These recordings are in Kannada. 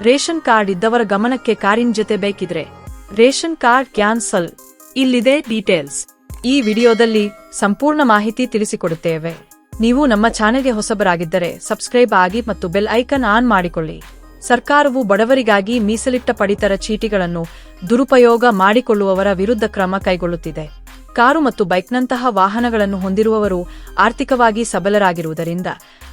ರೇಷನ್ ಕಾರ್ಡ್ ಇದ್ದವರ ಗಮನಕ್ಕೆ ಕಾರಿನ ಜೊತೆ ಬೇಕಿದ್ರೆ ರೇಷನ್ ಕಾರ್ಡ್ ಕ್ಯಾನ್ಸಲ್. ಇಲ್ಲಿದೆ ಡೀಟೇಲ್ಸ್. ಈ ವಿಡಿಯೋದಲ್ಲಿ ಸಂಪೂರ್ಣ ಮಾಹಿತಿ ತಿಳಿಸಿಕೊಡುತ್ತೇವೆ. ನೀವು ನಮ್ಮ ಚಾನೆಲ್ಗೆ ಹೊಸಬರಾಗಿದ್ದರೆ ಸಬ್ಸ್ಕ್ರೈಬ್ ಆಗಿ ಮತ್ತು ಬೆಲ್ ಐಕನ್ ಆನ್ ಮಾಡಿಕೊಳ್ಳಿ. ಸರ್ಕಾರವು ಬಡವರಿಗಾಗಿ ಮೀಸಲಿಟ್ಟ ಪಡಿತರ ಚೀಟಿಗಳನ್ನು ದುರುಪಯೋಗ ಮಾಡಿಕೊಳ್ಳುವವರ ವಿರುದ್ಧ ಕ್ರಮ ಕೈಗೊಳ್ಳುತ್ತಿದೆ. ಕಾರು ಮತ್ತು ಬೈಕ್ನಂತಹ ವಾಹನಗಳನ್ನು ಹೊಂದಿರುವವರು ಆರ್ಥಿಕವಾಗಿ ಸಬಲರಾಗಿರುವುದರಿಂದ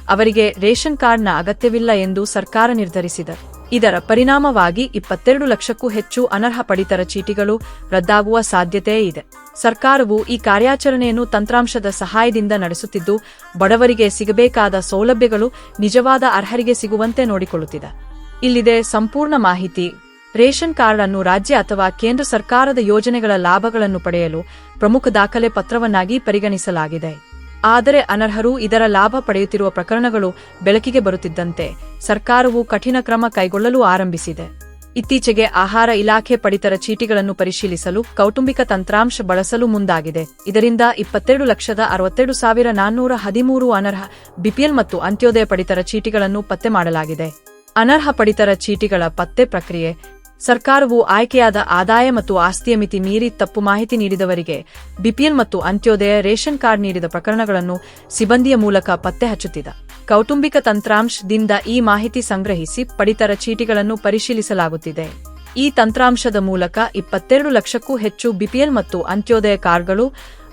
ಅವರಿಗೆ ರೇಷನ್ ಕಾರ್ಡ್ನ ಅಗತ್ಯವಿಲ್ಲ ಎಂದು ಸರ್ಕಾರ ನಿರ್ಧರಿಸಿದೆ. ಇದರ ಪರಿಣಾಮವಾಗಿ ಇಪ್ಪತ್ತೆರಡು ಲಕ್ಷಕ್ಕೂ ಹೆಚ್ಚು ಅನರ್ಹ ಪಡಿತರ ಚೀಟಿಗಳು ರದ್ದಾಗುವ ಸಾಧ್ಯತೆ ಇದೆ. ಸರ್ಕಾರವು ಈ ಕಾರ್ಯಾಚರಣೆಯನ್ನು ತಂತ್ರಾಂಶದ ಸಹಾಯದಿಂದ ನಡೆಸುತ್ತಿದ್ದು, ಬಡವರಿಗೆ ಸಿಗಬೇಕಾದ ಸೌಲಭ್ಯಗಳು ನಿಜವಾದ ಅರ್ಹರಿಗೆ ಸಿಗುವಂತೆ ನೋಡಿಕೊಳ್ಳುತ್ತಿದೆ. ಇಲ್ಲಿದೆ ಸಂಪೂರ್ಣ ಮಾಹಿತಿ. ರೇಷನ್ ಕಾರ್ಡ್ ಅನ್ನು ರಾಜ್ಯ ಅಥವಾ ಕೇಂದ್ರ ಸರ್ಕಾರದ ಯೋಜನೆಗಳ ಲಾಭಗಳನ್ನು ಪಡೆಯಲು ಪ್ರಮುಖ ದಾಖಲೆ ಪತ್ರವನ್ನಾಗಿ ಪರಿಗಣಿಸಲಾಗಿದೆ. ಆದರೆ ಅನರ್ಹರು ಇದರ ಲಾಭ ಪಡೆಯುತ್ತಿರುವ ಪ್ರಕರಣಗಳು ಬೆಳಕಿಗೆ ಬರುತ್ತಿದ್ದಂತೆ. ಸರ್ಕಾರವು ಕಠಿಣ ಕ್ರಮ ಕೈಗೊಳ್ಳಲು ಆರಂಭಿಸಿದೆ. ಇತ್ತೀಚೆಗೆ ಆಹಾರ ಇಲಾಖೆ ಪಡಿತರ ಚೀಟಿಗಳನ್ನು ಪರಿಶೀಲಿಸಲು ಕೌಟುಂಬಿಕ ತಂತ್ರಾಂಶ ಬಳಸಲು ಮುಂದಾಗಿದೆ. ಇದರಿಂದ ಇಪ್ಪತ್ತೆರಡು ಲಕ್ಷದ ಅರವತ್ತೆರಡು ಸಾವಿರ ನಾನ್ನೂರ ಹದಿಮೂರು ಅನರ್ಹ ಬಿಪಿಎಲ್ ಮತ್ತು ಅಂತ್ಯೋದಯ ಪಡಿತರ ಚೀಟಿಗಳನ್ನು ಪತ್ತೆ ಮಾಡಲಾಗಿದೆ. ಅನರ್ಹ ಪಡಿತರ ಚೀಟಿಗಳ ಪತ್ತೆ ಪ್ರಕ್ರಿಯೆ ಸರ್ಕಾರವು ಆಯ್ಕೆಯಾದ ಆದಾಯ ಮತ್ತು ಆಸ್ತಿಯ ಮಿತಿ ಮೀರಿ ತಪ್ಪು ಮಾಹಿತಿ ನೀಡಿದವರಿಗೆ ಬಿಪಿಎಲ್ ಮತ್ತು ಅಂತ್ಯೋದಯ ರೇಷನ್ ಕಾರ್ಡ್ ನೀಡಿದ ಪ್ರಕರಣಗಳನ್ನು ಸಿಬ್ಬಂದಿಯ ಮೂಲಕ ಪತ್ತೆ ಹಚ್ಚುತ್ತಿದೆ. ಕೌಟುಂಬಿಕ ತಂತ್ರಾಂಶದಿಂದ ಈ ಮಾಹಿತಿ ಸಂಗ್ರಹಿಸಿ ಪಡಿತರ ಚೀಟಿಗಳನ್ನು ಪರಿಶೀಲಿಸಲಾಗುತ್ತಿದೆ. ಈ ತಂತ್ರಾಂಶದ ಮೂಲಕ ಇಪ್ಪತ್ತೆರಡು ಲಕ್ಷಕ್ಕೂ ಹೆಚ್ಚು ಬಿಪಿಎಲ್ ಮತ್ತು ಅಂತ್ಯೋದಯ ಕಾರ್ಡ್ಗಳು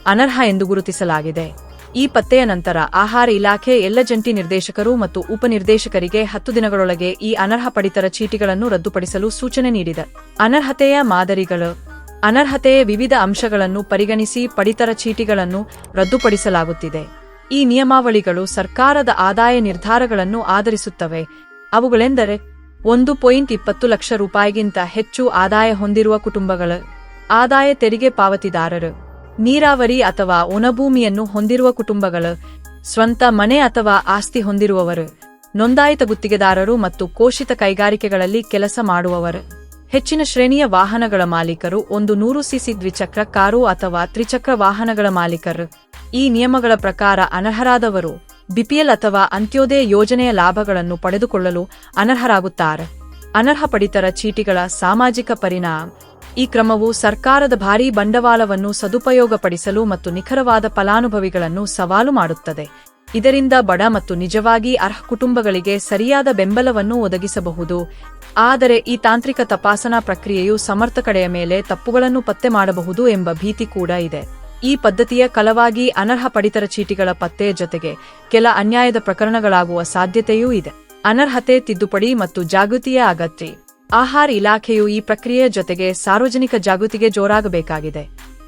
ಅನರ್ಹ ಎಂದು ಗುರುತಿಸಲಾಗಿದೆ. ಈ ಪತ್ತೆಯ ನಂತರ ಆಹಾರ ಇಲಾಖೆ ಎಲ್ಲ ಜಂಟಿ ನಿರ್ದೇಶಕರು ಮತ್ತು ಉಪನಿರ್ದೇಶಕರಿಗೆ ಹತ್ತು ದಿನಗಳೊಳಗೆ ಈ ಅನರ್ಹ ಪಡಿತರ ಚೀಟಿಗಳನ್ನು ರದ್ದುಪಡಿಸಲು ಸೂಚನೆ ನೀಡಿದೆ. ಅನರ್ಹತೆಯ ಮಾದರಿಗಳು. ಅನರ್ಹತೆಯ ವಿವಿಧ ಅಂಶಗಳನ್ನು ಪರಿಗಣಿಸಿ ಪಡಿತರ ಚೀಟಿಗಳನ್ನು ರದ್ದುಪಡಿಸಲಾಗುತ್ತಿದೆ. ಈ ನಿಯಮಾವಳಿಗಳು ಸರ್ಕಾರದ ಆದಾಯ ನಿರ್ಧಾರಗಳನ್ನು ಆಧರಿಸುತ್ತವೆ. ಅವುಗಳೆಂದರೆ ಒಂದು ಪಾಯಿಂಟ್ ಇಪ್ಪತ್ತು ಲಕ್ಷ ರೂಪಾಯಿಗಿಂತ ಹೆಚ್ಚು ಆದಾಯ ಹೊಂದಿರುವ ಕುಟುಂಬಗಳು. ಆದಾಯ ತೆರಿಗೆ ಪಾವತಿದಾರರು. ನೀರಾವರಿ ಅಥವಾ ಒಣಭೂಮಿಯನ್ನು ಹೊಂದಿರುವ ಕುಟುಂಬಗಳು, ಸ್ವಂತ ಮನೆ ಅಥವಾ ಆಸ್ತಿ ಹೊಂದಿರುವವರು, ನೋಂದಾಯಿತ ಗುತ್ತಿಗೆದಾರರು ಮತ್ತು ಕೋಶಿತ ಕೈಗಾರಿಕೆಗಳಲ್ಲಿ ಕೆಲಸ ಮಾಡುವವರು. ಹೆಚ್ಚಿನ ಶ್ರೇಣಿಯ ವಾಹನಗಳ ಮಾಲೀಕರು ಒಂದು ನೂರು ಸಿಸಿ ದ್ವಿಚಕ್ರ ಕಾರು ಅಥವಾ ತ್ರಿಚಕ್ರ ವಾಹನಗಳ ಮಾಲೀಕರು. ಈ ನಿಯಮಗಳ ಪ್ರಕಾರ ಅನರ್ಹರಾದವರು ಬಿಪಿಎಲ್ ಅಥವಾ ಅಂತ್ಯೋದಯ ಯೋಜನೆಯ ಲಾಭಗಳನ್ನು ಪಡೆದುಕೊಳ್ಳಲು ಅನರ್ಹರಾಗುತ್ತಾರೆ. ಅನರ್ಹ ಪಡಿತರ ಚೀಟಿಗಳ ಸಾಮಾಜಿಕ ಪರಿಣಾಮ ಈ ಕ್ರಮವು ಸರ್ಕಾರದ ಭಾರೀ ಬಂಡವಾಳವನ್ನು ಸದುಪಯೋಗಪಡಿಸಲು ಮತ್ತು ನಿಖರವಾದ ಫಲಾನುಭವಿಗಳನ್ನು ಸವಾಲು ಮಾಡುತ್ತದೆ. ಇದರಿಂದ ಬಡ ಮತ್ತು ನಿಜವಾಗಿ ಅರ್ಹ ಕುಟುಂಬಗಳಿಗೆ ಸರಿಯಾದ ಬೆಂಬಲವನ್ನು ಒದಗಿಸಬಹುದು. ಆದರೆ ಈ ತಾಂತ್ರಿಕ ತಪಾಸಣಾ ಪ್ರಕ್ರಿಯೆಯು ಸಮರ್ಥ ಕಡೆಯ ಮೇಲೆ ತಪ್ಪುಗಳನ್ನು ಪತ್ತೆ ಮಾಡಬಹುದು ಎಂಬ ಭೀತಿ ಕೂಡ ಇದೆ. ಈ ಪದ್ಧತಿಯ ಕಲವಾಗಿ ಅನರ್ಹ ಪಡಿತರ ಚೀಟಿಗಳ ಪತ್ತೆ ಜೊತೆಗೆ ಕೆಲ ಅನ್ಯಾಯದ ಪ್ರಕರಣಗಳಾಗುವ ಸಾಧ್ಯತೆಯೂ ಇದೆ. ಅನರ್ಹತೆ ತಿದ್ದುಪಡಿ ಮತ್ತು ಜಾಗೃತಿಯ ಅಗತ್ಯ. ಆಹಾರ ಇಲಾಖೆಯು ಈ ಪ್ರಕ್ರಿಯೆಯ ಜೊತೆಗೆ ಸಾರ್ವಜನಿಕ ಜಾಗೃತಿಗೆ ಜೋರಾಗಬೇಕಾಗಿದೆ.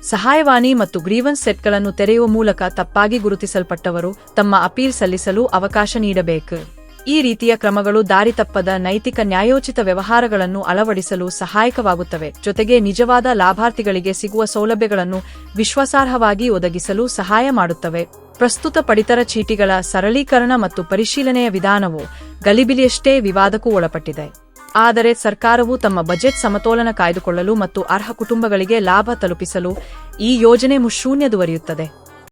ಸಹಾಯವಾಣಿ ಮತ್ತು ಗ್ರೀವನ್ಸ್ ಸೆಟ್ಗಳನ್ನು ತೆರೆಯುವ ಮೂಲಕ ತಪ್ಪಾಗಿ ಗುರುತಿಸಲ್ಪಟ್ಟವರು ತಮ್ಮ ಅಪೀಲ್ ಸಲ್ಲಿಸಲು ಅವಕಾಶ ನೀಡಬೇಕು. ಈ ರೀತಿಯ ಕ್ರಮಗಳು ದಾರಿ ತಪ್ಪದ ನೈತಿಕ ನ್ಯಾಯೋಚಿತ ವ್ಯವಹಾರಗಳನ್ನು ಅಳವಡಿಸಲು ಸಹಾಯಕವಾಗುತ್ತವೆ, ಜೊತೆಗೆ ನಿಜವಾದ ಲಾಭಾರ್ಥಿಗಳಿಗೆ ಸಿಗುವ ಸೌಲಭ್ಯಗಳನ್ನು ವಿಶ್ವಾಸಾರ್ಹವಾಗಿ ಒದಗಿಸಲು ಸಹಾಯ ಮಾಡುತ್ತವೆ. ಪ್ರಸ್ತುತ ಪಡಿತರ ಚೀಟಿಗಳ ಸರಳೀಕರಣ ಮತ್ತು ಪರಿಶೀಲನೆಯ ವಿಧಾನವು ಗಲಿಬಿಲಿಯಷ್ಟೇ ವಿವಾದಕ್ಕೂ ಒಳಪಟ್ಟಿದೆ. ಆದರೆ ಸರ್ಕಾರವು ತಮ್ಮ ಬಜೆಟ್ ಸಮತೋಲನ ಕಾಯ್ದುಕೊಳ್ಳಲು ಮತ್ತು ಅರ್ಹ ಕುಟುಂಬಗಳಿಗೆ ಲಾಭ ತಲುಪಿಸಲು ಈ ಯೋಜನೆ ಮುಶೂನ್ಯದುವರಿಯುತ್ತದೆ